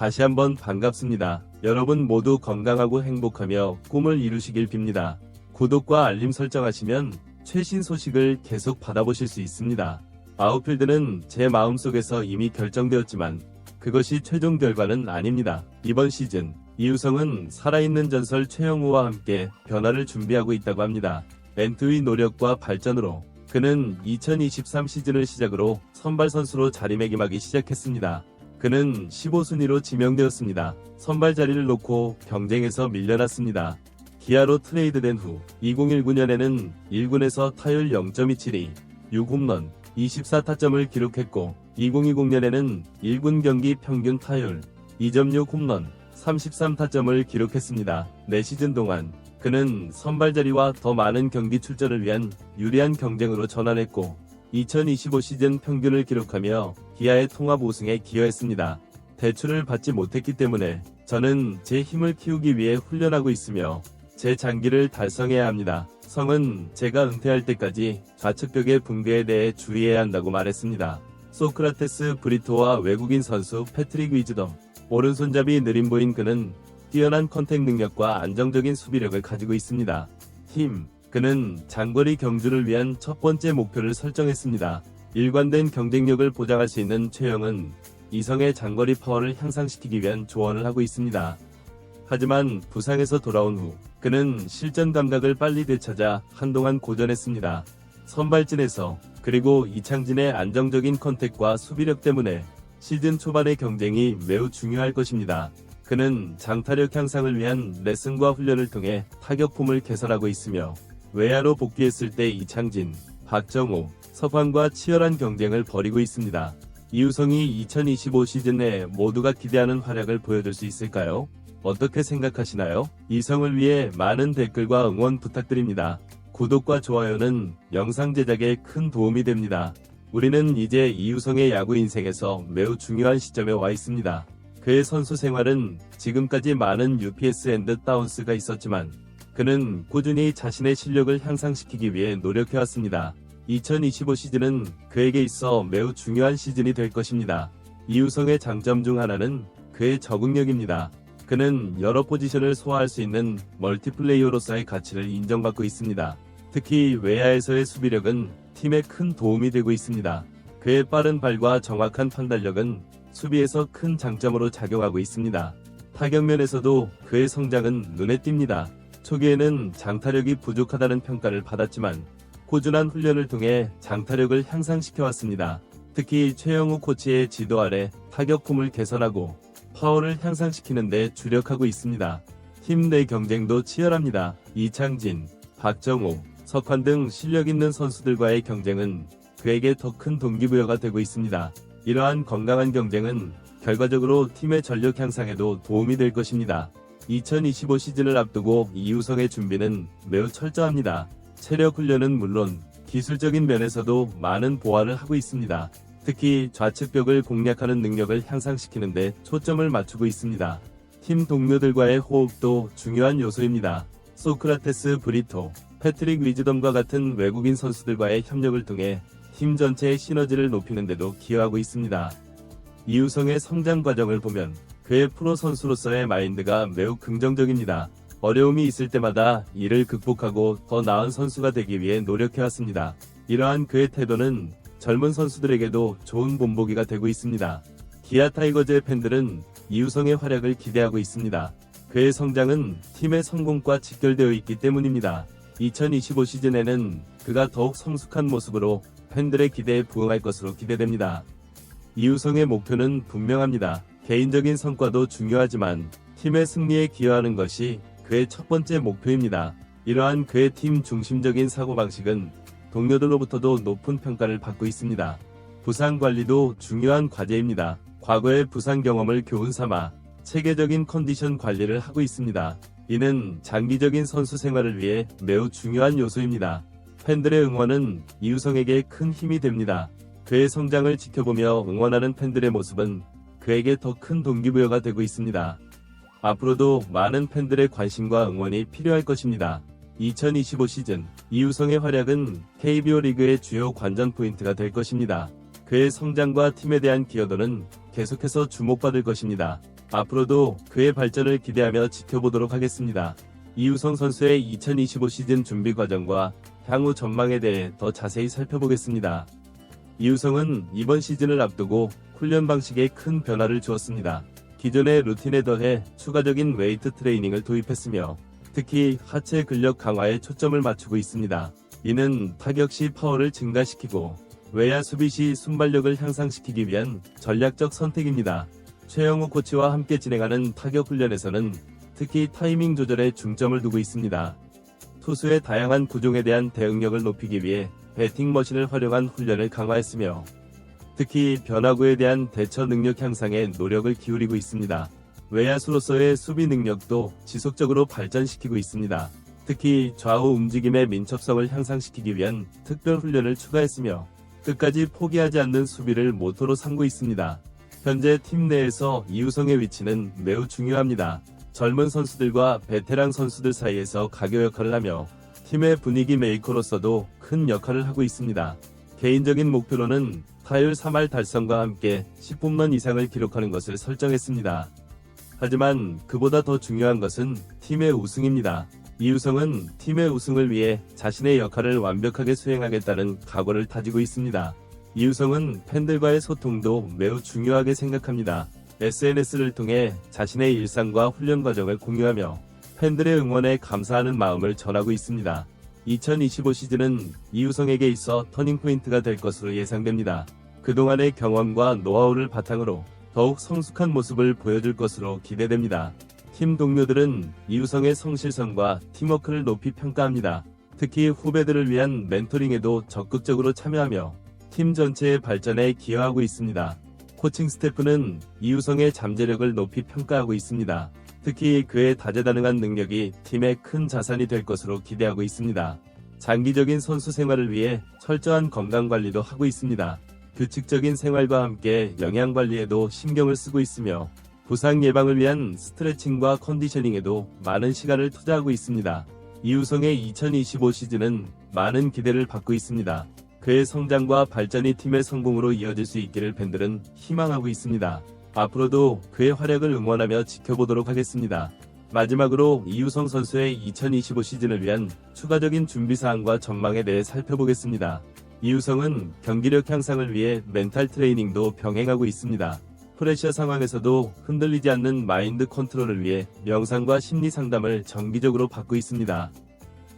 다시 한번 반갑습니다. 여러분 모두 건강하고 행복하며 꿈을 이루시길 빕니다. 구독과 알림 설정하시면 최신 소식을 계속 받아보실 수 있습니다. 아웃필드는 제 마음속에서 이미 결정되었지만 그것이 최종 결과는 아닙니다. 이번 시즌 이우성은 살아있는 전설 최영우와 함께 변화를 준비하고 있다고 합니다. 멘트의 노력과 발전으로 그는 2023 시즌을 시작으로 선발 선수로 자리매김하기 시작했습니다. 그는 15순위로 지명되었습니다. 선발 자리를 놓고 경쟁에서 밀려났습니다. 기아로 트레이드된 후 2019년에는 1군에서 타율 0.27이 6홈런 24타점을 기록했고 2020년에는 1군 경기 평균 타율 2.6 홈런 33타점을 기록했습니다. 4시즌 동안 그는 선발 자리와 더 많은 경기 출전을 위한 유리한 경쟁으로 전환했고 2025 시즌 평균을 기록하며 기아의 통합 우승에 기여했습니다. 대출을 받지 못했기 때문에 저는 제 힘을 키우기 위해 훈련하고 있으며 제 장기를 달성해야 합니다. 성은 제가 은퇴할 때까지 좌측벽의 붕괴에 대해 주의해야 한다고 말했습니다. 소크라테스 브리토와 외국인 선수 패트릭 위즈덤, 오른손잡이 느림보인 그는 뛰어난 컨택 능력과 안정적인 수비력을 가지고 있습니다. 팀, 그는 장거리 경주를 위한 첫 번째 목표를 설정했습니다. 일관된 경쟁력을 보장할 수 있는 최영은 이성의 장거리 파워를 향상시키기 위한 조언을 하고 있습니다. 하지만 부상에서 돌아온 후 그는 실전 감각을 빨리 되찾아 한동안 고전했습니다. 선발진에서 그리고 이창진의 안정적인 컨택과 수비력 때문에 시즌 초반의 경쟁이 매우 중요할 것입니다. 그는 장타력 향상을 위한 레슨과 훈련을 통해 타격폼을 개선하고 있으며 외야로 복귀했을 때 이창진, 박정호, 서환과 치열한 경쟁을 벌이고 있습니다. 이우성이 2025 시즌 내 모두가 기대하는 활약을 보여줄 수 있을까요? 어떻게 생각하시나요? 이성을 위해 많은 댓글과 응원 부탁드립니다. 구독과 좋아요는 영상 제작에 큰 도움이 됩니다. 우리는 이제 이우성의 야구 인생에서 매우 중요한 시점에 와 있습니다. 그의 선수 생활은 지금까지 많은 UPS 앤드 다운스가 있었지만 그는 꾸준히 자신의 실력을 향상시키기 위해 노력해왔습니다. 2025 시즌은 그에게 있어 매우 중요한 시즌이 될 것입니다. 이우성의 장점 중 하나는 그의 적응력입니다. 그는 여러 포지션을 소화할 수 있는 멀티플레이어로서의 가치를 인정받고 있습니다. 특히 외야에서의 수비력은 팀에 큰 도움이 되고 있습니다. 그의 빠른 발과 정확한 판단력은 수비에서 큰 장점으로 작용하고 있습니다. 타격면에서도 그의 성장은 눈에 띕니다. 초기에는 장타력이 부족하다는 평가를 받았지만 꾸준한 훈련을 통해 장타력을 향상시켜 왔습니다. 특히 최영우 코치의 지도 아래 타격폼을 개선하고 파워를 향상시키는 데 주력하고 있습니다. 팀 내 경쟁도 치열합니다. 이창진, 박정호, 석환 등 실력 있는 선수들과의 경쟁은 그에게 더 큰 동기부여가 되고 있습니다. 이러한 건강한 경쟁은 결과적으로 팀의 전력 향상에도 도움이 될 것입니다. 2025 시즌을 앞두고 이우성의 준비는 매우 철저합니다. 체력 훈련은 물론 기술적인 면에서도 많은 보완을 하고 있습니다. 특히 좌측벽을 공략하는 능력을 향상시키는데 초점을 맞추고 있습니다. 팀 동료들과의 호흡도 중요한 요소입니다. 소크라테스 브리토, 패트릭 위즈덤과 같은 외국인 선수들과의 협력을 통해 팀 전체의 시너지를 높이는 데도 기여하고 있습니다. 이우성의 성장 과정을 보면 그의 프로 선수로서의 마인드가 매우 긍정적입니다. 어려움이 있을 때마다 이를 극복하고 더 나은 선수가 되기 위해 노력해왔습니다. 이러한 그의 태도는 젊은 선수들에게도 좋은 본보기가 되고 있습니다. 기아 타이거즈의 팬들은 이우성의 활약을 기대하고 있습니다. 그의 성장은 팀의 성공과 직결되어 있기 때문입니다. 2025 시즌에는 그가 더욱 성숙한 모습으로 팬들의 기대에 부응할 것으로 기대됩니다. 이우성의 목표는 분명합니다. 개인적인 성과도 중요하지만 팀의 승리에 기여하는 것이 그의 첫 번째 목표입니다. 이러한 그의 팀 중심적인 사고방식은 동료들로부터도 높은 평가를 받고 있습니다. 부상 관리도 중요한 과제입니다. 과거의 부상 경험을 교훈 삼아 체계적인 컨디션 관리를 하고 있습니다. 이는 장기적인 선수 생활을 위해 매우 중요한 요소입니다. 팬들의 응원은 이우성에게 큰 힘이 됩니다. 그의 성장을 지켜보며 응원하는 팬들의 모습은 그에게 더 큰 동기부여가 되고 있습니다. 앞으로도 많은 팬들의 관심과 응원이 필요할 것입니다. 2025 시즌 이우성의 활약은 KBO 리그의 주요 관전 포인트가 될 것입니다. 그의 성장과 팀에 대한 기여도는 계속해서 주목받을 것입니다. 앞으로도 그의 발전을 기대하며 지켜보도록 하겠습니다. 이우성 선수의 2025 시즌 준비 과정과 향후 전망에 대해 더 자세히 살펴보겠습니다. 이우성은 이번 시즌을 앞두고 훈련 방식에 큰 변화를 주었습니다. 기존의 루틴에 더해 추가적인 웨이트 트레이닝을 도입했으며 특히 하체 근력 강화에 초점을 맞추고 있습니다. 이는 타격 시 파워를 증가시키고 외야 수비 시 순발력을 향상시키기 위한 전략적 선택입니다. 최영우 코치와 함께 진행하는 타격 훈련에서는 특히 타이밍 조절에 중점을 두고 있습니다. 투수의 다양한 구종에 대한 대응력을 높이기 위해 배팅 머신을 활용한 훈련을 강화했으며 특히 변화구에 대한 대처 능력 향상에 노력을 기울이고 있습니다. 외야수로서의 수비 능력도 지속적으로 발전시키고 있습니다. 특히 좌우 움직임의 민첩성을 향상시키기 위한 특별 훈련을 추가했으며 끝까지 포기하지 않는 수비를 모토로 삼고 있습니다. 현재 팀 내에서 이우성의 위치는 매우 중요합니다. 젊은 선수들과 베테랑 선수들 사이에서 가교 역할을 하며 팀의 분위기 메이커로서도 큰 역할을 하고 있습니다. 개인적인 목표로는 타율 3할 달성과 함께 10홈런 이상을 기록하는 것을 설정했습니다. 하지만 그보다 더 중요한 것은 팀의 우승입니다. 이우성은 팀의 우승을 위해 자신의 역할을 완벽하게 수행하겠다는 각오를 다지고 있습니다. 이우성은 팬들과의 소통도 매우 중요하게 생각합니다. SNS를 통해 자신의 일상과 훈련 과정을 공유하며 팬들의 응원에 감사하는 마음을 전하고 있습니다. 2025 시즌은 이우성에게 있어 터닝포인트가 될 것으로 예상됩니다. 그동안의 경험과 노하우를 바탕으로 더욱 성숙한 모습을 보여줄 것으로 기대됩니다. 팀 동료들은 이우성의 성실성과 팀워크를 높이 평가합니다. 특히 후배들을 위한 멘토링에도 적극적으로 참여하며 팀 전체의 발전에 기여하고 있습니다. 코칭 스태프는 이우성의 잠재력을 높이 평가하고 있습니다. 특히 그의 다재다능한 능력이 팀의 큰 자산이 될 것으로 기대하고 있습니다. 장기적인 선수 생활을 위해 철저한 건강 관리도 하고 있습니다. 규칙적인 생활과 함께 영양 관리에도 신경을 쓰고 있으며 부상 예방을 위한 스트레칭과 컨디셔닝에도 많은 시간을 투자하고 있습니다. 이우성의 2025 시즌은 많은 기대를 받고 있습니다. 그의 성장과 발전이 팀의 성공으로 이어질 수 있기를 팬들은 희망하고 있습니다. 앞으로도 그의 활약을 응원하며 지켜보도록 하겠습니다. 마지막으로 이우성 선수의 2025 시즌을 위한 추가적인 준비사항과 전망에 대해 살펴보겠습니다. 이우성은 경기력 향상을 위해 멘탈 트레이닝도 병행하고 있습니다. 프레셔 상황에서도 흔들리지 않는 마인드 컨트롤을 위해 명상과 심리 상담을 정기적으로 받고 있습니다.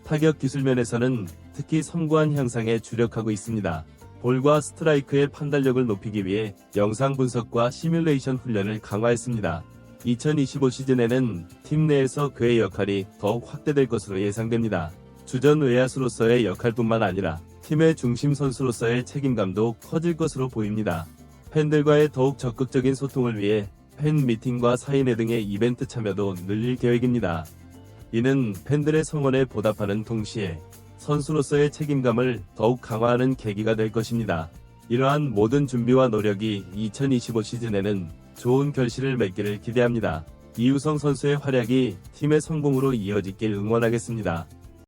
타격 기술 면에서는 특히 성구한 향상에 주력하고 있습니다. 볼과 스트라이크의 판단력을 높이기 위해 영상 분석과 시뮬레이션 훈련을 강화했습니다. 2025 시즌에는 팀 내에서 그의 역할이 더욱 확대될 것으로 예상됩니다. 주전 외야수로서의 역할뿐만 아니라 팀의 중심 선수로서의 책임감도 커질 것으로 보입니다. 팬들과의 더욱 적극적인 소통을 위해 팬 미팅과 사인회 등의 이벤트 참여도 늘릴 계획입니다. 이는 팬들의 성원에 보답하는 동시에 선수로서의 책임감을 더욱 강화하는 계기가 될 것입니다. 이러한 모든 준비와 노력이 2025 시즌에는 좋은 결실을 맺기를 기대합니다. 이우성 선수의 활약이 팀의 성공으로 이어지길 응원하겠습니다.